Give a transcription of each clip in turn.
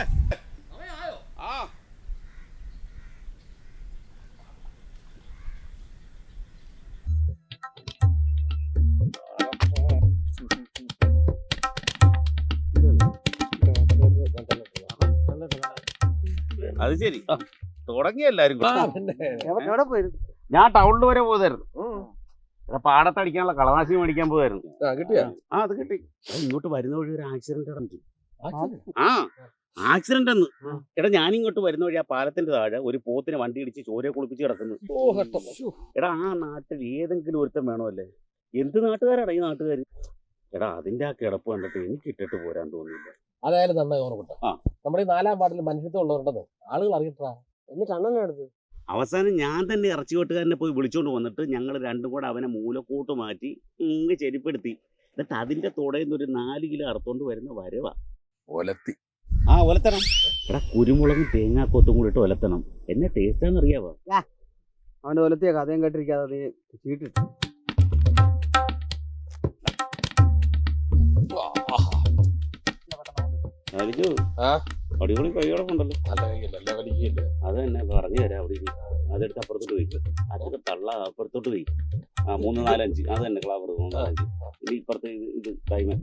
അവനായോ ആ അത് ശരി തുടങ്ങി എല്ലാരും എവിടെ ഞാൻ ടൗണിൽ വരെ പോതായിരുന്നു പാടത്തടിക്കാനുള്ള കളനാശി മേടിക്കാൻ പോതായിരുന്നു ആ അത് കിട്ടി. ഇങ്ങോട്ട് വരുന്ന വഴി ഒരു ആക്സിഡന്റ് നടന്നു ആ. ആക്സിഡന്റ് എന്ന് എടാ ഞാനിങ്ങോട്ട് വരുന്ന വഴി ആ പാലത്തിന്റെ താഴെ ഒരു പോത്തിനെ വണ്ടി ഇടിച്ച് ചോരയെ കുളിപ്പിച്ച് കിടക്കുന്നു. എടാ ആ നാട്ടിൽ ഏതെങ്കിലും ഒരുത്തം വേണമല്ലേ? എന്ത് നാട്ടുകാരാടാ ഈ നാട്ടുകാർ എടാ അതിന്റെ ആ കിടപ്പ് കണ്ടിട്ട് എനിക്ക് ഇട്ടിട്ട് പോരാൻ തോന്നിയില്ല. അതായാലും നന്നായി ഓർമ്മപ്പെട്ടു. നമ്മുടെ ഈ നാലാം പാട്ടിൽ മനുഷ്യത്വം ഉള്ളവരുണ്ടെന്ന് ആളുകൾ അറിയട്ടാ. എന്നിട്ട് അണ്ണനെ എടുത്ത്? അവസാനം ഞാൻ തന്നെ ഇറച്ചി വെട്ടുകാരനെ പോയി വിളിച്ചോണ്ട് വന്നിട്ട് ഞങ്ങൾ രണ്ടും കൂടെ അവനെ മൂലക്കൂട്ട് മാറ്റി ഇങ്ങ് ചെരിപ്പെടുത്തി. എന്നിട്ട് അതിന്റെ തുടയിൽ നിന്ന് ഒരു നാല് കിലോ അറുത്തോണ്ട് വരുന്ന വരവാ. ഒലത്തി. ആ ഒലത്തണം. എടാ കുരുമുളകും തേങ്ങാക്കൊത്തും കൂടി ഇട്ട് ഒലത്തണം. എന്നെ ടേസ്റ്റാന്ന് അറിയാവോ അവന്റെ ഒലത്തിയ കഥയും കേട്ടിരിക്കാതെ നീ ചീട്ടിട്ട്? അടിപൊളി വലിക്കയില്ല അത് തന്നെ പറഞ്ഞു തരാം അവിടെ. അതെടുത്ത് അപ്പുറത്തോട്ട് പോയി അതൊക്കെ തള്ള അപ്പുറത്തോട്ട് പോയി ആ മൂന്ന് നാലഞ്ച് അത് തന്നെ ക്ലാവർ മൂന്ന് നാലഞ്ച് ഇനി ഇപ്പുറത്ത് ഇത് പുറത്ത്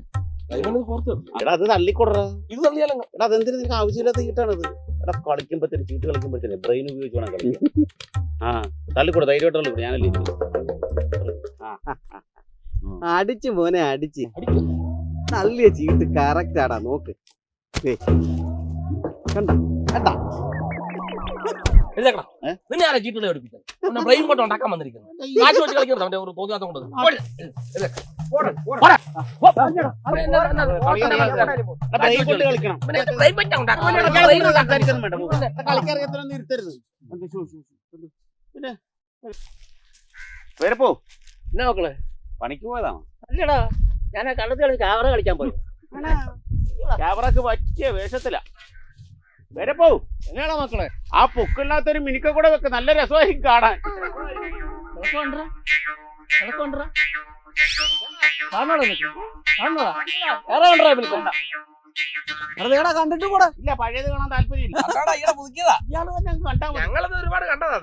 എടാ അത് തള്ളിക്കൊടറാ ഇത് തള്ളിയാലങ്ങ്. എടാ അതെന്തിനു നിനക്ക് ആവശ്യമില്ലാത്ത ചീട്ടാണത് എടാ കളിക്കുമ്പോഴത്തേന് ചീട്ട് കളിക്കുമ്പോഴത്തേന് ബ്രെയിൻ ഉപയോഗിച്ച് വേണം കളിക്കാൻ. ആ തള്ളിക്കൂടെ ധൈര്യമായിട്ട് തള്ളിക്കൂടെ. ഞാനല്ലേ അടിച്ചു മോനെ അടിച്ച്. തള്ളിയ ചീട്ട് കറക്റ്റ് ആടാ നോക്ക്. കണ്ടോ? കണ്ടാ? നിന്നെ ആരാ ചീട്ടുകളെ പഠിപ്പിച്ചത്? ബ്രെയിൻ കൊണ്ട് ഉണ്ടാക്കാൻ വന്നിരിക്കുന്നത് കാശ് വെച്ച് കളിക്കുന്നത് അവന്റെ ഒരു തോന്നിയാത്ത കൊണ്ട്. അവനെ എന്നാ- മക്കളെ? പണിക്ക് പോയതാണോ? അല്ലടാ ഞാൻ ആ കള്ളത്തിൽ കളി ക്യാമറ കളിക്കാൻ പോയി ക്യാമറക്ക് പറ്റിയ വേഷത്തില. വരപ്പോ എന്നാടാ മക്കളെ? ആ പൊക്കില്ലാത്തൊരു മിനിക്ക കൂടെ വെക്ക്. നല്ല രസമായി കാണാൻ. കിടക്കൊണ്ടറാ കിടക്കൊണ്ടറാ കാണണോ നിനക്ക് കാണണോ വേറെ കൊണ്ടറാ വിളിക്കണ്ട വെറുതെ കണ്ടിട്ട് കൂടെ. ഇല്ല പഴയത് കാണാൻ പുതുക്കിയതാ. തന്നെ കണ്ടാ. ഞങ്ങളത് ഒരുപാട് കണ്ടതാ